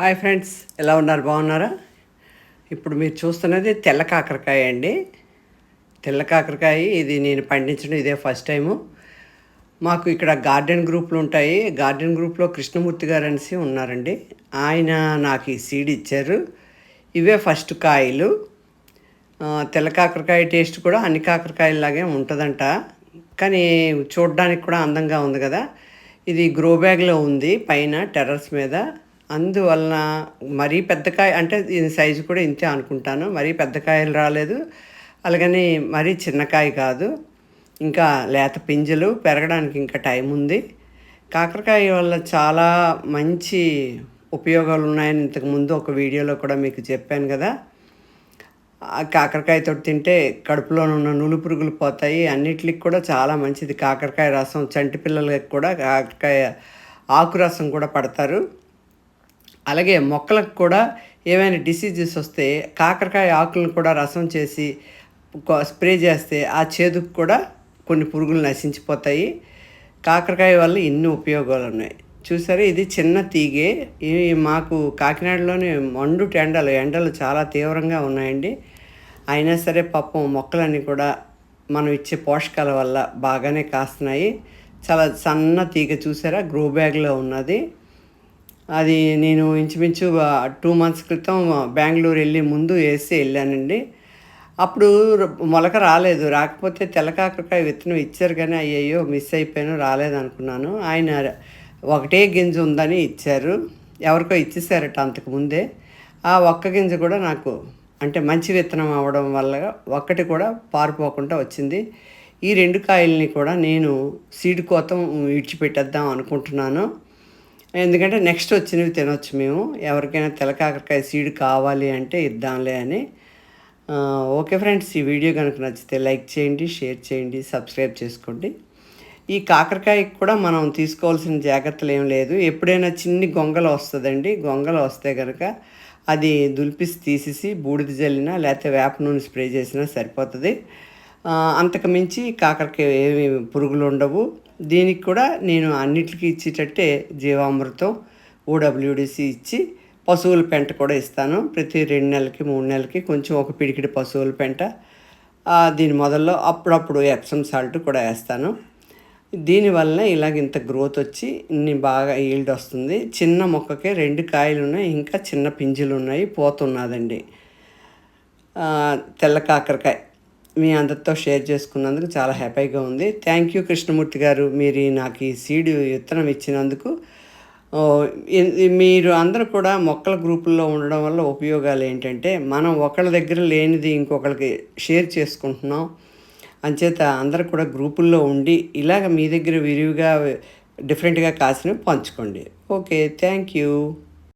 Hi friends ఎలా ఉన్నారు? బాగున్నారా? ఇప్పుడు మీరు చూస్తున్నది తెల్ల కాకరకాయ అండి. తెల్ల కాకరకాయ ఇది నేను పండించడం ఇదే ఫస్ట్ టైము. మాకు ఇక్కడ గార్డెన్ గ్రూపులు ఉంటాయి. గార్డెన్ గ్రూప్లో కృష్ణమూర్తి గారు అనేసి ఉన్నారండి. ఆయన నాకు ఈ సీడ్ ఇచ్చారు. ఇవే ఫస్ట్ కాయలు. తెల్ల కాకరకాయ టేస్ట్ కూడా అన్ని కాకరకాయలాగే ఉంటుందంట. కానీ చూడడానికి కూడా అందంగా ఉంది కదా. ఇది గ్రో బ్యాగ్లో ఉంది పైన టెర్రస్ మీద. అందువలన మరీ పెద్ద కాయ అంటే దీని సైజు కూడా ఇంతే అనుకుంటాను. మరీ పెద్ద కాయలు రాలేదు. అలాగని మరీ చిన్న కాయ కాదు. ఇంకా లేత పింజలు పెరగడానికి ఇంకా టైం ఉంది. కాకరకాయ వల్ల చాలా మంచి ఉపయోగాలు ఉన్నాయని ఇంతకుముందు ఒక వీడియోలో కూడా మీకు చెప్పాను కదా. కాకరకాయతో తింటే కడుపులో ఉన్న నులు పురుగులు పోతాయి. అన్నిటికి కూడా చాలా మంచిది. కాకరకాయ రసం చంటి పిల్లలకి కూడా కాకరకాయ ఆకు రసం కూడా పడతారు. అలాగే మొక్కలకు కూడా ఏమైనా డిసీజెస్ వస్తే కాకరకాయ ఆకులను కూడా రసం చేసి స్ప్రే చేస్తే ఆ చేదుకు కూడా కొన్ని పురుగులు నశించిపోతాయి. కాకరకాయ వల్ల ఎన్ని ఉపయోగాలు ఉన్నాయి. చూసారా? ఇది చిన్న తీగే. ఇవి మాకు కాకినాడలోని మండు ఎండలు ఎండలు చాలా తీవ్రంగా ఉన్నాయండి. అయినా సరే పాపం మొక్కలన్నీ కూడా మనం ఇచ్చే పోషకాల వల్ల బాగానే కాస్తున్నాయి. చాలా సన్న తీగ చూసారా? గ్రో బ్యాగ్లో ఉన్నది. అది నేను ఇంచుమించు టూ మంత్స్ క్రితం బెంగళూరు వెళ్ళి ముందు వేసి వెళ్ళానండి. అప్పుడు మొలక రాలేదు. రాకపోతే తెల్లకాకరకాయ విత్తనం ఇచ్చారు కానీ అయ్యయ్యో మిస్ అయిపోయాను రాలేదు అనుకున్నాను ఆయన ఒకటే గింజ ఉందని ఇచ్చారు. ఎవరికో ఇచ్చేసారట అంతకు ముందే. ఆ ఒక్క గింజ కూడా నాకు అంటే మంచి విత్తనం అవ్వడం వల్ల ఒక్కటి కూడా పారిపోకుండా వచ్చింది. ఈ రెండు కాయల్ని కూడా నేను సీడ్ కోతం విడిచిపెట్టేద్దాం అనుకుంటున్నాను. ఎందుకంటే నెక్స్ట్ వచ్చినవి తినొచ్చు మేము. ఎవరికైనా తెలకాకరకాయ సీడ్ కావాలి అంటే ఇద్దాంలే అని. ఓకే ఫ్రెండ్స్ ఈ వీడియో కనుక నచ్చితే లైక్ చేయండి షేర్ చేయండి సబ్స్క్రైబ్ చేసుకోండి. ఈ కాకరకాయకి కూడా మనం తీసుకోవాల్సిన జాగ్రత్తలు ఏం లేదు. ఎప్పుడైనా చిన్ని గొంగలు వస్తుందండి. గొంగలు వస్తే కనుక అది దులిపిసి తీసేసి బూడిద జల్లినా లేకపోతే వేప నూనె స్ప్రే చేసినా సరిపోతుంది. అంతకు మించి కాకరకాయ ఏమి పురుగులు ఉండవు. దీనికి కూడా నేను అన్నిటికీ ఇచ్చేటట్టే జీవామృతం ఓడబ్ల్యూడిసి ఇచ్చి పశువుల పెంట కూడా ఇస్తాను. ప్రతి రెండు నెలలకి మూడు నెలలకి కొంచెం ఒక పిడికిడి పశువుల పెంట. దీని మొదల్లో అప్పుడప్పుడు ఎప్సమ్ సాల్ట్ కూడా వేస్తాను. దీనివల్ల ఇలాగ ఇంత గ్రోత్ వచ్చి ఇన్ని బాగా ఈల్డ్ వస్తుంది. చిన్న మొక్కకే రెండు కాయలు ఉన్నాయి ఇంకా చిన్న పింజులు ఉన్నాయి పోతున్నదండి తెల్ల కాకరకాయ. మీ అందరితో షేర్ చేసుకున్నందుకు చాలా హ్యాపీగా ఉంది. థ్యాంక్ యూ కృష్ణమూర్తి గారు. మీరు నాకు ఈ సీడ్ విత్తనం ఇచ్చినందుకు. మీరు అందరూ కూడా మొక్కల గ్రూపుల్లో ఉండడం వల్ల ఉపయోగాలు ఏంటంటే మనం ఒకళ్ళ దగ్గర లేనిది ఇంకొకరికి షేర్ చేసుకుంటున్నాం. అంచేత అందరూ కూడా గ్రూపుల్లో ఉండి ఇలాగ మీ దగ్గర విరివిగా డిఫరెంట్గా కాసినవి పంచుకోండి. Okay thank you